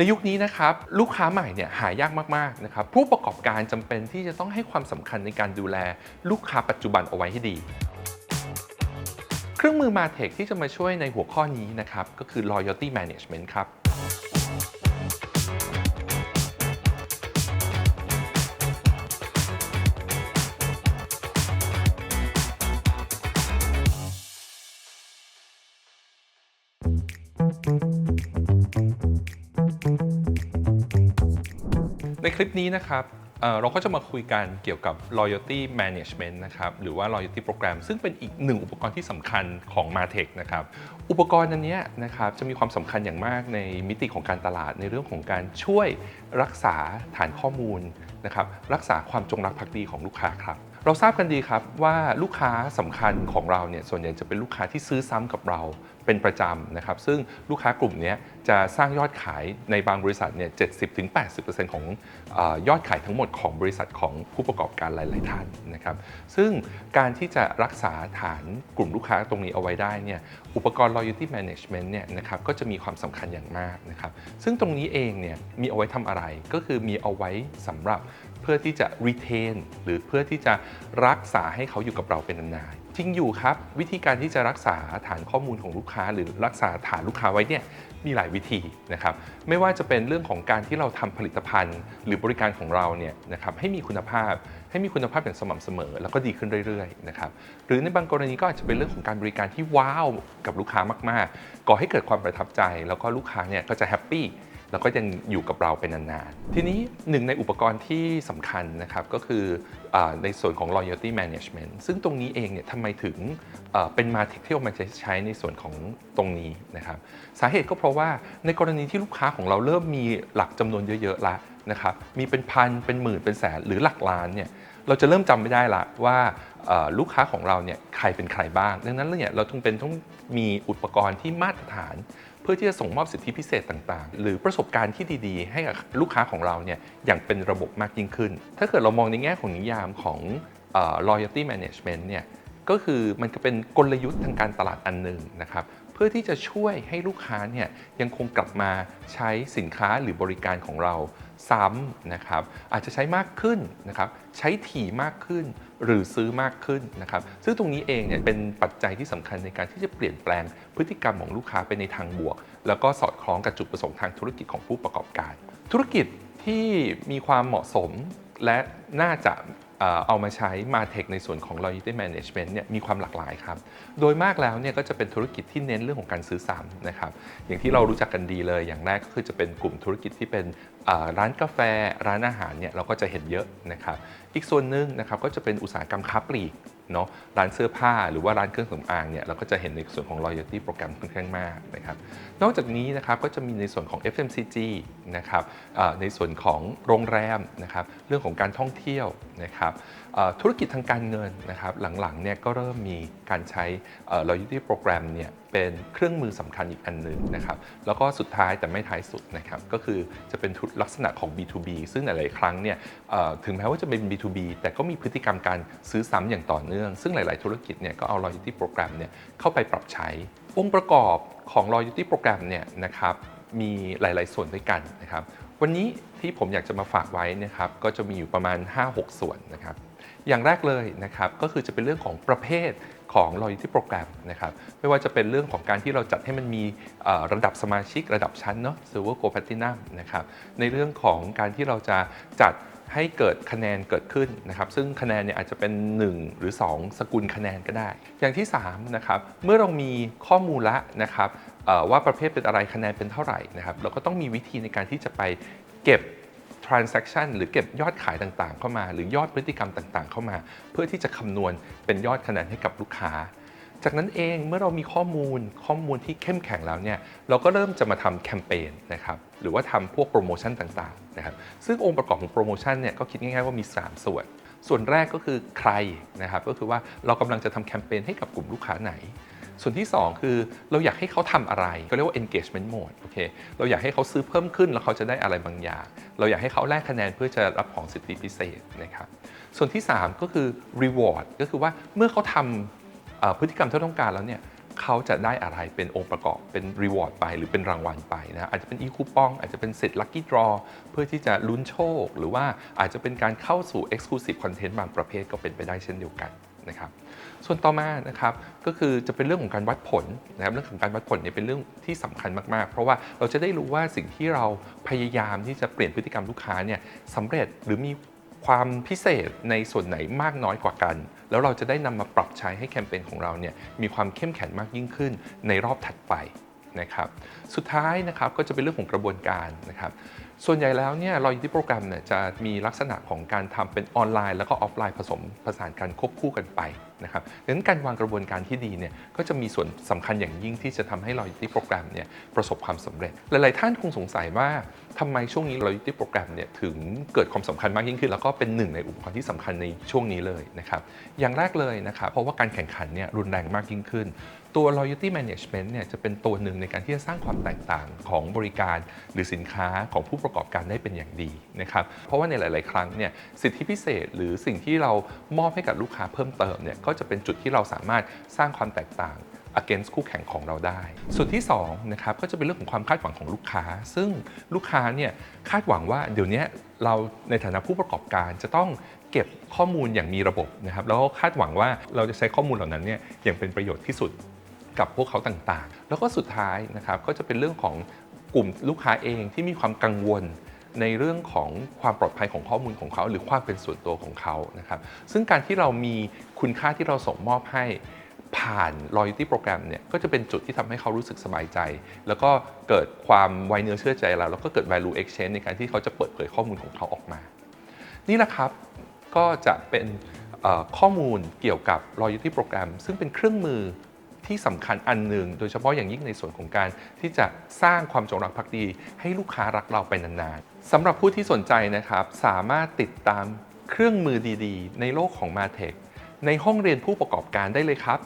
ในยุคนี้นะครับลูกค้าใหม่เนี่ยหายากมากๆนะครับผู้ประกอบการจำเป็นที่จะต้องให้ความสำคัญในการดูแลลูกค้าปัจจุบันเอาไว้ให้ดี เครื่องมือมาเทคที่จะมาช่วยในหัวข้อนี้นะครับก็คือ loyalty management ครับ ในคลิปนี้นะครับเเราก็จะมาคุยกันเกี่ยวกับ loyalty management นะครับหรือว่า loyalty program ซึ่งเป็นอีกหนึ่งอุปกรณ์ที่สำคัญของ Martech นะครับอุปกรณ์อันนี้นะครับจะมีความสำคัญอย่างมากในมิติของการตลาดในเรื่องของการช่วยรักษาฐานข้อมูลนะครับรักษาความจงรักภักดีของลูกค้าครับ เราทราบกันดีครับว่าลูกค้าสำคัญของเราเนี่ยส่วนใหญ่จะเป็นลูกค้าที่ซื้อซ้ำกับเราเป็นประจำนะครับ ซึ่งลูกค้ากลุ่มนี้จะสร้างยอดขายในบางบริษัทเนี่ย70-80%ของเออยอดขายทั้งหมดของบริษัทของผู้ประกอบการหลาย ๆ ท่านนะครับ ซึ่งการที่จะรักษาฐานกลุ่มลูกค้าตรงนี้เอาไว้ได้เนี่ยอุปกรณ์ loyalty management เนี่ยนะครับก็จะมีความสำคัญอย่างมากนะครับ ซึ่งตรงนี้เองเนี่ยมีเอาไว้ทำอะไรก็คือมีเอาไว้สำหรับ เพื่อที่จะ retain หรือเพื่อที่จะรักษาให้เขาอยู่กับเราเป็นนานๆจริงอยู่ครับ วิธีการที่จะรักษาฐานข้อมูลของลูกค้า หรือรักษาฐานลูกค้าไว้เนี่ยมีหลายวิธีนะครับ ไม่ว่าจะเป็นเรื่องของการที่เราทำผลิตภัณฑ์ หรือบริการของเราเนี่ยนะครับให้มีคุณภาพ ให้มีคุณภาพอย่างสม่ำเสมอ แล้วก็ดีขึ้นเรื่อยๆนะครับหรือในบางกรณีก็อาจจะเป็นเรื่องของการบริการที่ว้าวกับลูกค้ามากๆก่อให้เกิดความประทับใจ แล้วก็ลูกค้าเนี่ยก็จะแฮปปี้ แล้วก็ยังอยู่กับเราเป็นนานๆ ทีนี้หนึ่งในอุปกรณ์ที่สำคัญนะครับก็คืออในส่วนของ loyalty management ซึ่งตรงนี้เองเนี่ยทำไมถึงเป็นมาที่เอามาใช้ในส่วนของตรงนี้นะครับ สาเหตุก็เพราะว่าในกรณีที่ลูกค้าของเราเริ่มมีหลักจำนวนเยอะๆละนะครับมีเป็นพันเป็นหมื่นเป็นแสนหรือหลักล้านเนี่ยเราจะเริ่มจำไม่ได้ละว่าลูกค้าของเราเนี่ยใครเป็นใครบ้าง ดังนั้นเนี่ยเราต้องเป็นต้องมีอุปกรณ์ที่มาตรฐาน เพื่อที่จะส่งมอบสิทธิพิเศษต่างๆ หรือประสบการณ์ที่ดีๆ ให้กับลูกค้าของเราเนี่ยอย่างเป็นระบบมากยิ่งขึ้น ถ้าเกิดเรามองในแง่ของนิยามของอ loyalty management เนี่ยก็คือมันก็เป็นกลยุทธ์ทางการตลาดอันหนึ่งนะครับเพื่อที่จะช่วยให้ลูกค้าเนี่ยยังคงกลับมาใช้สินค้าหรือบริการของเรา ซ้ำนะครับอาจจะใช้มากขึ้นนะครับใช้ถี่มากขึ้นหรือซื้อมากขึ้นนะครับซึ่งตรงนี้เองเนี่ยเป็นปัจจัยที่สำคัญในการที่จะเปลี่ยนแปลงพฤติกรรมของลูกค้าไปในทางบวก แล้วก็สอดคล้องกับจุดประสงค์ทางธุรกิจของผู้ประกอบการ ธุรกิจที่มีความเหมาะสมและน่าจะ เอามาใช้มาเทคในส่วนของ loyalty management เนี่ยมีความหลากหลายครับ โดยมากแล้วเนี่ยก็จะเป็นธุรกิจที่เน้นเรื่องของการซื้อซ้ำนะครับ อย่างที่เรารู้จักกันดีเลย อย่างแรกก็คือจะเป็นกลุ่มธุรกิจที่เป็นร้านกาแฟ ร้านอาหารเนี่ยเราก็จะเห็นเยอะนะครับ อีกส่วนหนึ่งนะครับก็จะเป็นอุตสาหกรรมค้าปลีก เนาะร้านเสื้อผ้าหรือว่าร้านเครื่องสำอางเนี่ยเราก็จะเห็นในส่วนของ loyalty โปรแกรมค่อนข้างมากนะครับนอกจากนี้นะครับก็จะมีในส่วนของ FMCG นะครับในส่วนของโรงแรมนะครับเรื่องของการท่องเที่ยวนะครับธุรกิจทางการเงินนะครับหลังๆเนี่ยก็เริ่มมีการใช้เอ่อ loyalty program เนี่ยเป็นเครื่องมือสำคัญอีกอันหนึ่งนะครับ แล้วก็สุดท้ายแต่ไม่ท้ายสุดนะครับ ก็คือจะเป็นลักษณะของ B2B ซึ่งหลาย ๆ ครั้งเนี่ยถึงแม้ว่าจะเป็น B2B แต่ก็มีพฤติกรรมการซื้อซ้ำอย่างต่อเนื่องเนื่อง ซึ่งหลาย ๆ ธุรกิจเนี่ยก็เอา loyalty program เนี่ยเข้าไปปรับใช้ องค์ประกอบของ loyalty program เนี่ยนะครับมีหลาย ๆ ส่วนด้วยกันนะครับ วันนี้ที่ผมอยากจะมาฝากไว้นะครับก็จะมีอยู่ประมาณ 5-6 ส่วนนะครับอย่างแรกเลยนะครับก็คือจะเป็นเรื่องของประเภทของ loyalty program นะครับไม่ว่าจะเป็นเรื่องของการที่เราจัดให้มันมีระดับสมาชิกระดับชั้นเนาะ silver gold platinum นะครับในเรื่องของการที่เราจะจัด ให้เกิดคะแนนเกิดขึ้นนะครับ ซึ่งคะแนนเนี่ยอาจจะเป็น 1 หรือ 2 สกุลคะแนนก็ได้ อย่างที่3นะครับเมื่อเรามีข้อมูลละนะครับว่าประเภทเป็นอะไรคะแนนเป็นเท่าไหร่นะครับ เราก็ต้องมีวิธีในการที่จะไปเก็บ transaction หรือเก็บยอดขายต่างๆ เข้ามา หรือยอดพฤติกรรมต่างๆ เข้ามา เพื่อที่จะคำนวณเป็นยอดคะแนนให้กับลูกค้า จากนั้นเองเมื่อเรามีข้อมูลข้อมูลที่เข้มแข็งแล้วเนี่ยเราก็เริ่มจะมาทำแคมเปญนะครับหรือว่าทำพวกโปรโมชั่นต่างๆนะครับซึ่งองค์ประกอบของโปรโมชั่นเนี่ยก็คิดง่ายๆว่ามี 3 ส่วน ส่วนแรกก็คือใครนะครับก็คือว่าเรากำลังจะทำแคมเปญให้กับกลุ่มลูกค้าไหน ส่วนที่ 2 คือเราอยากให้เขาทำอะไร ก็เรียกว่า engagement mode โอเคเราอยากให้เขาซื้อเพิ่มขึ้นแล้วเขาจะได้อะไรบางอย่าง เราอยากให้เขาแลกคะแนนเพื่อจะรับของสิทธิพิเศษนะครับส่วนที่ 3 ก็คือ reward ก็คือว่าเมื่อเขาทำ พฤติกรรมที่เราต้องการแล้วเนี่ยเขาจะได้อะไรเป็นองค์ประกอบเป็นรีวอร์ดไปหรือเป็นรางวัลไปนะอาจจะเป็นอีคูปองอาจจะเป็นสิทธิ์ลัคกี้ดรอเพื่อที่จะลุ้นโชค หรือว่าอาจจะเป็นการเข้าสู่ Exclusive Content บางประเภทก็เป็นไปได้เช่นเดียวกันนะครับส่วนต่อมานะครับก็คือจะเป็นเรื่องของการวัดผลนะครับเรื่องของการวัดผลเนี่ยเป็นเรื่องที่สำคัญมากๆ เพราะว่าเราจะได้รู้ว่าสิ่งที่เราพยายามที่จะเปลี่ยนพฤติกรรมลูกค้าเนี่ยสำเร็จหรือมี ความพิเศษในส่วนไหนมากน้อยกว่ากัน แล้วเราจะได้นำมาปรับใช้ให้แคมเปญของเราเนี่ยมีความเข้มแข็งมากยิ่งขึ้นในรอบถัดไปนะครับ สุดท้ายนะครับก็จะเป็นเรื่องของกระบวนการนะครับ ส่วนใหญ่แล้วเนี่ย loyalty โปรแกรมเนี่ยจะมีลักษณะของการทำเป็นออนไลน์ แล้วก็ออฟไลน์ผสมผสานกันควบคู่กันไปนะครับดังนั้นการวางกระบวนการที่ดีเนี่ยก็จะมีส่วนสำคัญอย่างยิ่งที่จะทำให้ loyalty โปรแกรมเนี่ยประสบความสำเร็จ หลาย ๆ ท่านคงสงสัยว่าทำไมช่วงนี้ loyalty โปรแกรมเนี่ยถึงเกิดความสำคัญมากยิ่งขึ้น แล้วก็เป็นหนึ่งในอุปกรณ์ที่สำคัญในช่วงนี้เลยนะครับอย่างแรกเลยนะครับเพราะว่าการแข่งขันเนี่ยรุนแรงมากยิ่งขึ้นตัว loyalty management เนี่ยจะเป็นตัวหนึ่งในการที่จะสร้างความแตกต่างของบริการหรือสินค้าของผู้ประประกอบการได้เป็นอย่างดีนะครับเพราะว่าในหลาย ๆ ครั้งเนี่ยสิทธิพิเศษหรือสิ่งที่เรามอบให้กับลูกค้าเพิ่มเติมเนี่ยก็จะเป็นจุดที่เราสามารถสร้างความแตกต่าง against คู่แข่งของเราได้ ส่วนที่2นะครับก็จะเป็นเรื่องของความคาดหวังของลูกค้า ซึ่งลูกค้าเนี่ยคาดหวังว่าเดี๋ยวนี้เราในฐานะผู้ประกอบการจะต้องเก็บข้อมูลอย่างมีระบบนะครับแล้วก็คาดหวังว่าเราจะใช้ข้อมูลเหล่านั้นเนี่ยอย่างเป็นประโยชน์ที่สุดกับพวกเขาต่างๆ แล้วก็สุดท้ายนะครับก็จะเป็นเรื่องของ กลุ่มลูกค้าเองที่มีความกังวลในเรื่องของความปลอดภัยของข้อมูลของเขา หรือความเป็นส่วนตัวของเขานะครับ ซึ่งการที่เรามีคุณค่าที่เราส่งมอบให้ผ่าน loyalty โปรแกรมเนี่ยก็จะเป็นจุดที่ทำให้เขารู้สึกสบายใจ แล้วก็เกิดความไวเนื้อเชื่อใจเรา แล้วก็เกิด value exchange ในการที่เขาจะเปิดเผยข้อมูลของเขาออกมา นี่แหละครับก็จะเป็นข้อมูลเกี่ยวกับ loyalty โปรแกรมซึ่งเป็นเครื่องมือ ที่สำคัญอันหนึ่ง โดยเฉพาะอย่างยิ่งในส่วนของการที่จะสร้างความจงรักภักดี ให้ลูกค้ารักเราไปนานๆสำหรับผู้ที่สนใจนะครับ สามารถติดตามเครื่องมือดีๆ ในโลกของมาเทคในห้องเรียนผู้ประกอบการได้เลยครับ